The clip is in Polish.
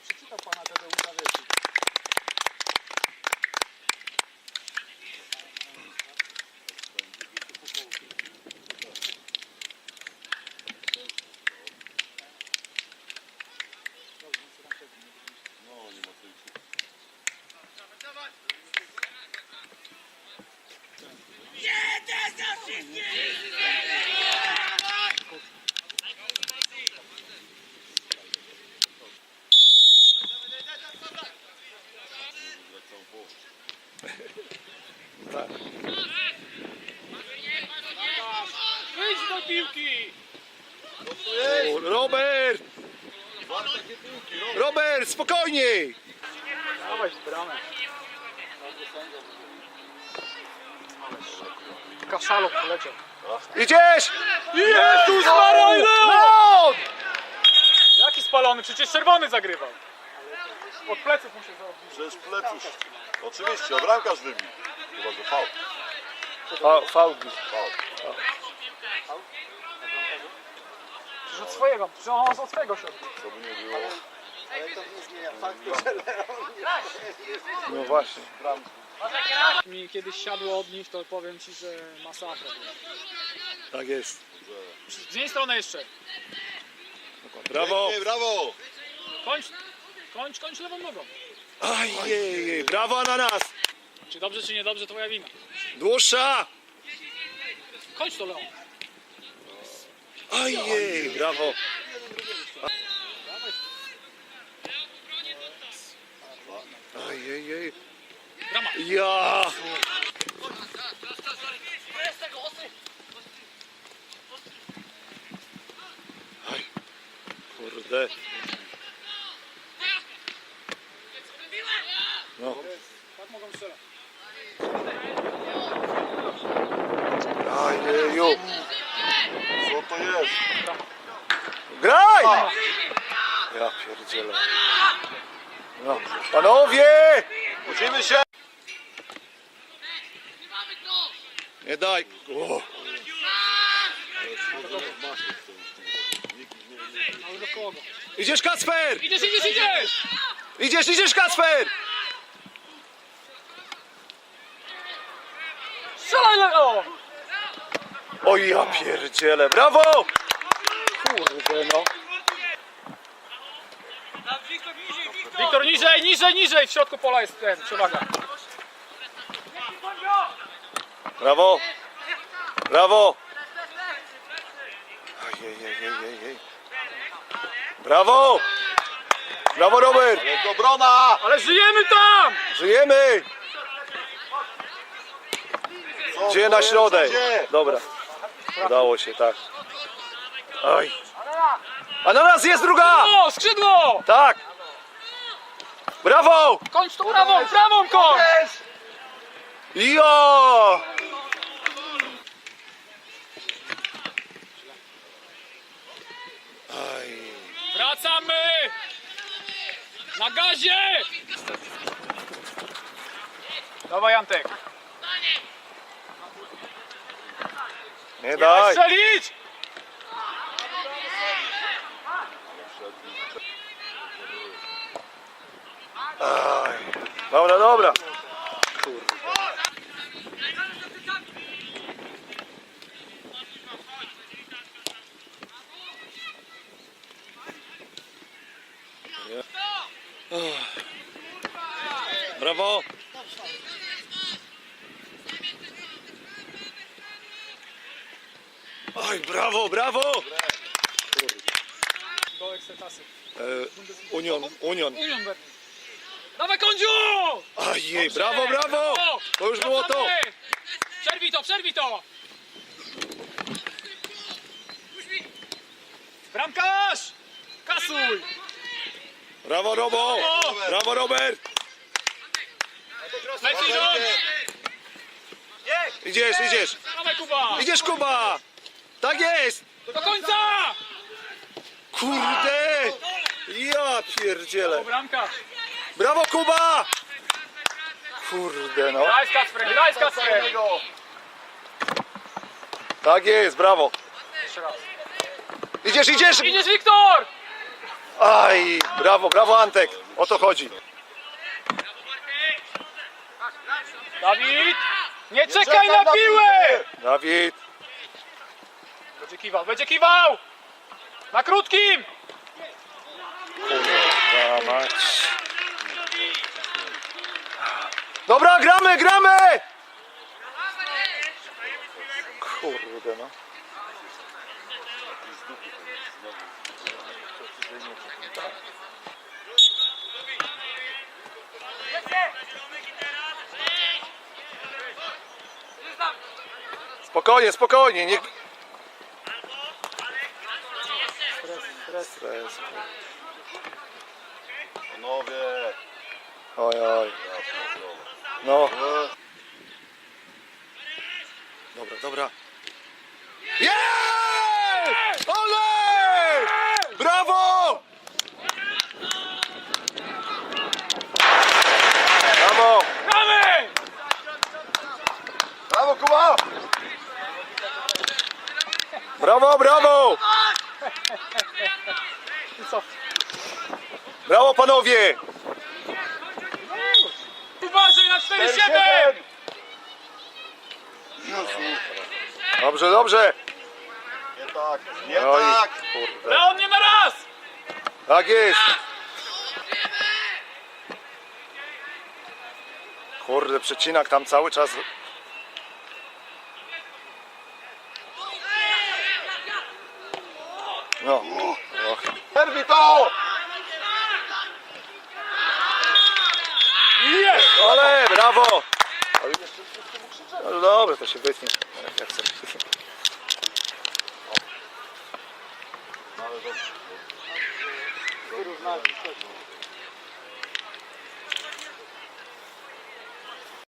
przeczytał pana Tadeusza Wiesi. Tak. Wyjdź do piłki! Robert! Robert, spokojniej! Dawaj bramę. Kaszalok poleciał. Idziesz! Jezus Maria! No! Jaki spalony? Przecież czerwony zagrywał. Od pleców mu się zaobił. Przecież plecusz. Oczywiście, a bramkarz wybił. Chyba, że fał. Fa- Fałki. Fał. Przecież od swojego, przecież on od swojego się odbił. Co by nie było. No właśnie. Mi kiedyś siadło od nich, to powiem ci, że masakra. Tak jest. Z jednej strony jeszcze. Brawo! Pięknie, brawo! Kończ, kończ, kończ lewą nogą. Ajej, brawo na nas! Czy dobrze, czy niedobrze, twoja wina. Dłuższa! Kończ to Leon. Ajej, brawo! Brama. ja! Aj, kurde. No, Tak mogą strzelać. ajeju. Co to jest? Graj! Ja pierdzielę. No, panowie! Musimy się! Nie daj. O, idziesz Kacper! Idziesz, idziesz, idziesz! Idziesz, idziesz Kacper! Strzelaj Leon! Oj, ja pierdzielę. Brawo! Kurde no. Wiktor, niżej, niżej, niżej! W środku pola jest ten, przewaga. Brawo! Brawo! Ajejejejej. Brawo! Brawo Robert! Jest obrona! Ale żyjemy tam! Żyjemy! Gdzie na środek? Dobra. Udało się, tak. Oj. A na nas jest druga! O, skrzydło! Tak! Brawo! Kończ to prawą, prawą kończ! Jo! Aj. Wracamy! Na gazie! Dawaj Antek. Nie daj! strzelić! Aj. Dobra, dobra. Brawo! Oj, brawo, brawo! Do. E, Union, Union. Union Berlin. Dawaj Kądziu! Ajej, brawo, brawo! To już było to. Przerwij to, przerwij to! Bramkarz! Kasuj! Brawo, Robo! Brawo, Robert! Leci rząd! Idziesz, idziesz! Dawaj Kuba! Idziesz, Kuba! Tak jest! Do końca! Kurde! Ja pierdzielę! Bramkarz! Brawo, Kuba! Kurde, no. Daj z Kacprem, daj z Kacprem! Tak jest, brawo! Jeszcze raz. Idziesz, idziesz! Idziesz Wiktor! Aj, brawo, brawo Antek. O to chodzi. Dawid! Nie czekaj na piłę! Dawid. Będzie kiwał, będzie kiwał! Na krótkim! Dobra, gramy, gramy! Kurde no. Spokojnie, spokojnie, nie... Stres, stres. Panowie. Oj, oj. No, dobra, dobra. Jej! Ole! Brawo! Brawo! Gramy! Brawo Kuba! Brawo, brawo! I co? Brawo panowie! Uważaj na 4-7! Jezu. Dobrze, dobrze. Nie tak, nie Oj, tak. kurde. Leon nie na raz! Tak jest. Kurde, przecinak tam cały czas. No. Och. Przerwij to! Jest! Ale brawo! No dobra, to się wytnie. Jak chcesz. Ale dobrze.